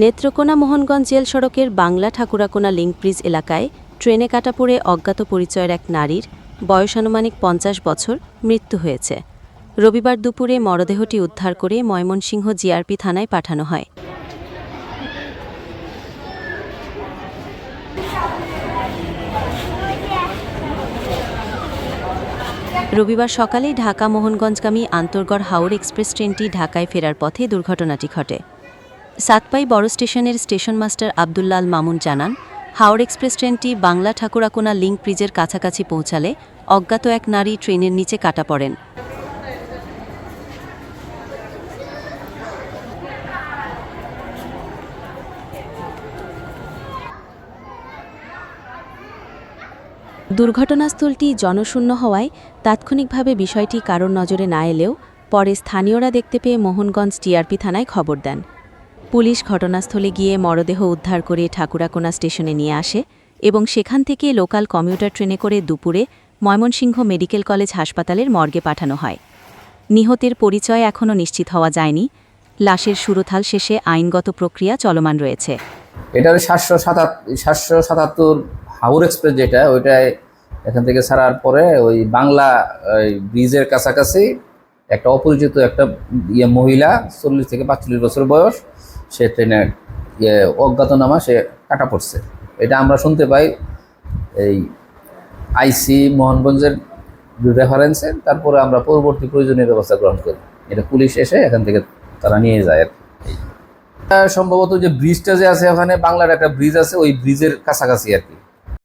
Netrokona Mohanganj jail সড়কের Bangla Thakurakona link bridge এলাকায় ট্রেনে কাটা পড়ে অজ্ঞাত পরিচয়ের এক নারীর বয়স আনুমানিক পঞ্চাশ বছর মৃত্যু হয়েছে। রবিবার দুপুরে মরদেহটি উদ্ধার করে ময়মনসিংহ জিআরপি থানায় পাঠানো হয়। রবিবার সকালেই ঢাকা মোহনগঞ্জগামী আন্তর্গড় হাওড় এক্সপ্রেস ট্রেনটি ঢাকায় ফেরার পথে দুর্ঘটনাটি ঘটে। সাতপাই বড় স্টেশনের স্টেশন মাস্টার আবদুল্লাল মামুন জানান, হাওড় এক্সপ্রেস ট্রেনটি বাংলা ঠাকুরাকোনা লিঙ্ক ব্রিজের কাছাকাছি পৌঁছালে অজ্ঞাত এক নারী ট্রেনের নিচে কাটা পড়েন। দুর্ঘটনাস্থলটি জনশূন্য হওয়ায় তাৎক্ষণিকভাবে বিষয়টি কারোর নজরে না এলেও পরে স্থানীয়রা দেখতে পেয়ে মোহনগঞ্জ টিআরপি থানায় খবর দেন। পুলিশ ঘটনাস্থলে গিয়ে মরদেহ উদ্ধার করে ঠাকুরাকোনা স্টেশনে নিয়ে আসে এবং সেখান থেকে লোকাল কমিউটার ট্রেনে করে দুপুরে ময়মনসিংহ মেডিকেল কলেজ হাসপাতালের মর্গে পাঠানো হয়। নিহতের পরিচয় এখনও নিশ্চিত হওয়া যায়নি। লাশের সুরথাল শেষে আইনগত প্রক্রিয়া চলমান রয়েছে। এটা সাতশো সাতাত্তর সাতশো সাতাত্তর হাওর এক্সপ্রেস যেটা, ওইটায় এখান থেকে ছাড়ার পরে ওই বাংলা ব্রিজের কাছাকাছি একটা অপরিচিত একটা ইয়ে মহিলা চল্লিশ থেকে পাঁচচল্লিশ বছর বয়স সে ট্রেনের ইয়ে অজ্ঞাতনামা সে কাটা পড়ছে। এটা আমরা শুনতে পাই এই আইসি মোহনগঞ্জের রেফারেন্সে তারপরে আমরা পরবর্তী প্রয়োজনীয় ব্যবস্থা গ্রহণ করি। এটা পুলিশ এসে এখান থেকে তারা নিয়ে যায় আর সম্ভবত যে ব্রিজটা যে আছে, ওখানে বাংলার একটা ব্রিজ আছে, ওই ব্রিজের কাছাকাছি আর কি।